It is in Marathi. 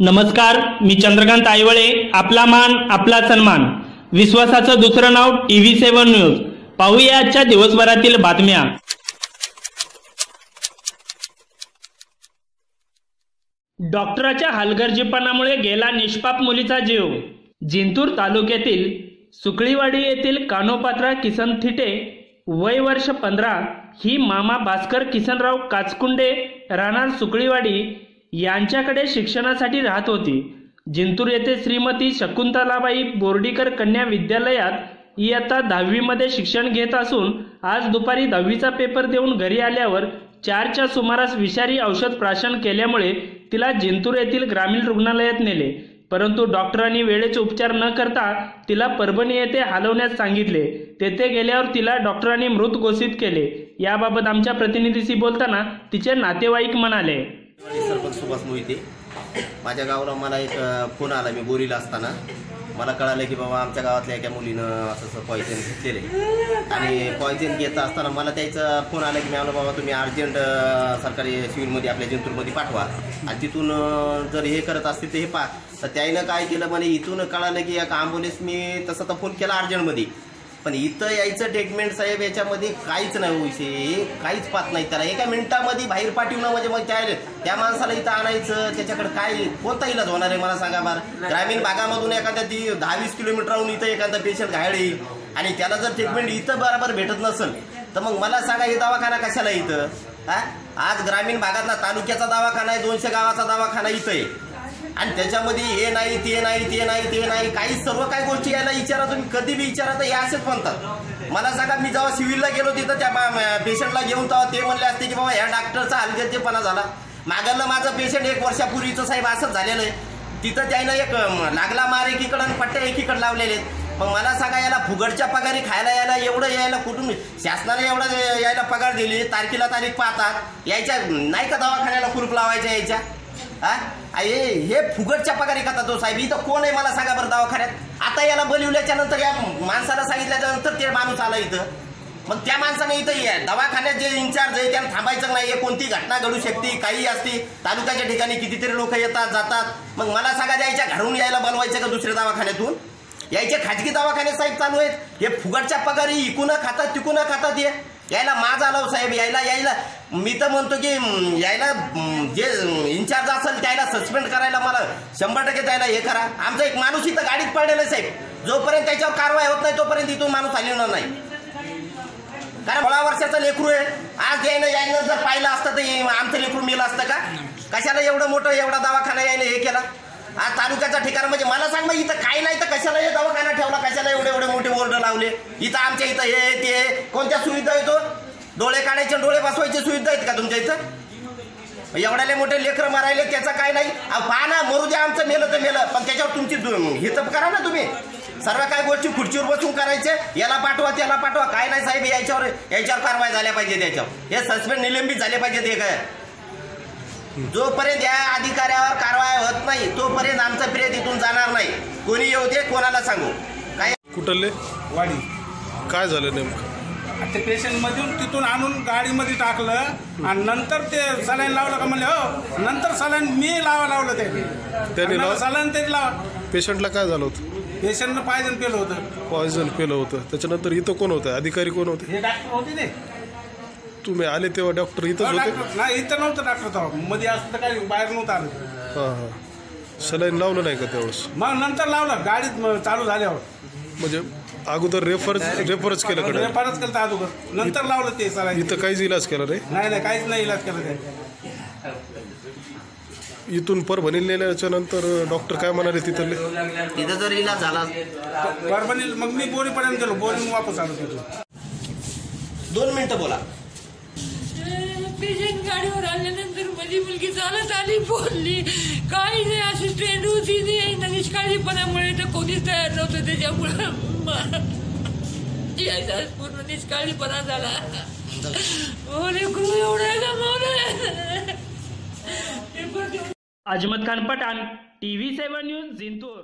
नमस्कार मी चंद्रकांत आयवळे आपला मान आपला सन्मान. विश्वासाचं दुसरं नाव टीव्ही सेव्हन न्यूज. पाहूया आजच्या दिवसभरातील बातम्या. डॉक्टराच्या हलगर्जीपणामुळे गेला निष्पाप मुलीचा जीव. जिंतूर तालुक्यातील सुकळीवाडी येथील कानोपात्रा किसन थिटे वय वर्ष पंधरा ही मामा भास्कर किसनराव काचकुंडे राहणार सुकळीवाडी यांच्याकडे शिक्षणासाठी राहत होती. जिंतूर येथे श्रीमती शकुंतलाबाई बोर्डीकर कन्या विद्यालयात इयत्ता दहावीमध्ये शिक्षण घेत असून आज दुपारी दहावीचा पेपर देऊन घरी आल्यावर चारच्या सुमारास विषारी औषध प्राशन केल्यामुळे तिला जिंतूर येथील ग्रामीण रुग्णालयात नेले. परंतु डॉक्टरांनी वेळेचे उपचार न करता तिला परभणी येथे हलवण्यास सांगितले. तेथे गेल्यावर तिला डॉक्टरांनी मृत घोषित केले. याबाबत आमच्या प्रतिनिधीशी बोलताना तिचे नातेवाईक म्हणाले. सरपंच सुभाष मोहिते माझ्या गावाला मला एक फोन आला मी बोरीला असताना. मला कळालं की बाबा आमच्या गावातल्या एका मुलीनं असं असं पॉयझन घेतलेलं आहे. आणि पॉयझन घेत असताना मला त्याचा फोन आला की मी आलो बाबा तुम्ही अर्जंट सरकारी सिव्हिलमध्ये आपल्या जिंतूरमध्ये पाठवा. आणि तिथून जर हे करत असतील तर हे पा तर त्याईनं काय केलं मला इथून कळालं की एक ॲम्ब्युलन्स मी तसं तर फोन केला अर्जंटमध्ये. पण इथं यायचं ट्रीटमेंट साहेब याच्यामध्ये काहीच नाही विषय काहीच पाहत नाही. त्याला एका मिनिटामध्ये बाहेर पाठवणं म्हणजे मग त्या त्या माणसाला इथं आणायचं. त्याच्याकडे काय कोणता इलाज होणार आहे? मला सांगा बरं. ग्रामीण भागामधून एखाद्या ती दहा वीस किलोमीटरहून इथं एखादा पेशंट घायल येईल आणि त्याला जर ट्रीटमेंट इथं बरोबर भेटत नसेल तर मग मला सांगा हे दवाखाना कशाला इथं? हा? आज ग्रामीण भागातला तालुक्याचा दवाखाना आहे दोनशे गावाचा दवाखाना इथं आहे. आणि त्याच्यामध्ये हे नाही ते नाही ते नाही ते नाही काही सर्व काही गोष्टी यायला विचारा तुम्ही. कधी बी विचारा तर हे असेच म्हणतात. मला सांगा मी जेव्हा सिव्हिलला गेलो तिथं त्या पेशंटला घेऊन तेव्हा ते म्हणले असते की बाबा ह्या डॉक्टरचा हलगर्जेपणा झाला. मागलं माझं पेशंट एक वर्षापूर्वीचं साहेब असंच झालेलं आहे. तिथं त्यानं एक लागला मार एकीकडं आणि पट्ट्या एकीकडं लावलेले आहेत. मग मला सांगा याला फुगडच्या पगारी खायला यायला एवढं यायला कुठून? शासनाने एवढं यायला पगार दिली तारखेला तारीख पाहतात. यायच्या नाही का दवाखान्याला कुलूप लावायच्या यायच्या? हा? हे हे फुगटच्या पगारी खाता तो साहेब? इथं कोण आहे मला सांगा बरं दवाखान्यात? आता याला बोलवल्याच्या नंतर या माणसाला सांगितल्याच्या नंतर ते माणूस आला इथं. मग त्या माणसाने इथं या. दवाखान्यात जे इन्चार्ज आहे त्याला थांबायचं नाही कोणती घटना घडू शकते काही असते. तालुक्याच्या ठिकाणी कितीतरी लोक येतात जातात. मग मला सांगा द्यायच्या घरून यायला बनवायचं का दुसऱ्या दवाखान्यातून? यायचे खाजगी दवाखाने साहेब चालू आहेत. हे फुगटच्या पगारी इकून खातात तिकून खातात हे. यायला माझ आला साहेब यायला यायला. मी तर म्हणतो की यायला जे इन्चार्ज सस्पेंड करायला मला शंभर टक्के त्याला हे करा. आमचा एक माणूस इथं गाडीत पडलेला साहेब. जोपर्यंत त्याच्यावर कारवाई होत नाही तोपर्यंत इथून माणूस हलवणार नाही. कारण सोळा वर्षाचं लेकरू आहे. आज यायनं यायनं जर पाहिलं असतं तर आमचं लेकरू मेलं असतं का? कशाला एवढं मोठं एवढा दवाखाना यायनं हे केला? आज तालुक्याचा ठिकाण म्हणजे मला सांग मग इथं काय नाही तर कशाला हे दवाखाना ठेवला? कशाला एवढे एवढे मोठे बोर्ड लावले? इथं आमच्या इथं हे ते कोणत्या सुविधा येतो हो? डोळे काढायचे डोळे बसवायचे सुविधा आहेत का तुमच्या इथं? एवढ्याले मोठे लेकरं मारायले त्याचं काय नाही. अहो, पहा ना मरू द्या आमचं मेलं तर मेलं. पण त्याच्यावर तुमची हे तर करा ना तुम्ही. सर्व काय गोष्टी खुर्चीवर बसून करायचे. याला पाठवा त्याला पाठवा. काय नाही साहेब याच्यावर याच्यावर कारवाई झाल्या पाहिजे त्याच्यावर. हे सस्पेंड निलंबित झाले पाहिजेत हे काय? जोपर्यंत या अधिकाऱ्यावर कारवाई होत नाही तोपर्यंत आमचं प्रिय तिथून जाणार नाही. कोणी येऊ दे कोणाला सांगू. काय कुठले वाडी. काय झालं नेमकं? ते पेशंट मधून तिथून आणून गाडीमध्ये टाकलं. आणि नंतर ते सलाईन लावलं का म्हणले हो नंतर सलाईन मी लावा लावलं ते. त्यांनी लाव- सलाईन ते लावा. पेशंटला काय झालं होतं? पेशंटनं पायजन पेलं होतं. पॉयझन पेलं होतं. त्याच्यानंतर इथं कोण होतं? अधिकारी कोण होते? हे डॉक्टर होते ते. तुम्ही आले तेव्हा डॉक्टर इथंच हो, होते? डॉक्टर नाही इथं नव्हतं डॉक्टर तेव्हा. मध्ये असं तर काही बाहेर नव्हतं आलं. हां हां. सलाईन लावलं नाही का त्यावेळेस? मग नंतर लावलं. गाडीत म- चालू झाल्यावर. म्हणजे अगोदर रेफरच रेफरच केलं कडे. परत केलं अगोदर. नंतर लावलं ते सलाईन इथं काहीच इलाज केला रे नाही नाही काहीच नाही इलाज केला ते इथून परभणीला नेल्याच्या नंतर डॉक्टर काय म्हणाले तिथले तिथं जर इलाज झाला परभणी मग मी बोरीपर्यंत गेलो. बोरीहून वापस आलो तिथून. दोन मिनिटं बोला. पेशंट गाडीवर आल्यानंतर माझी मुलगी चालत आली बोलली काही नाही अशी ट्रेंड होती नाही निष्काळजीपणामुळे तर कोणीच तयार नव्हतं त्याच्यामुळं पूर्ण निष्काळजीपणा झाला. बोले गुरु एवढं Azmat Khan T TV seven news Jintur.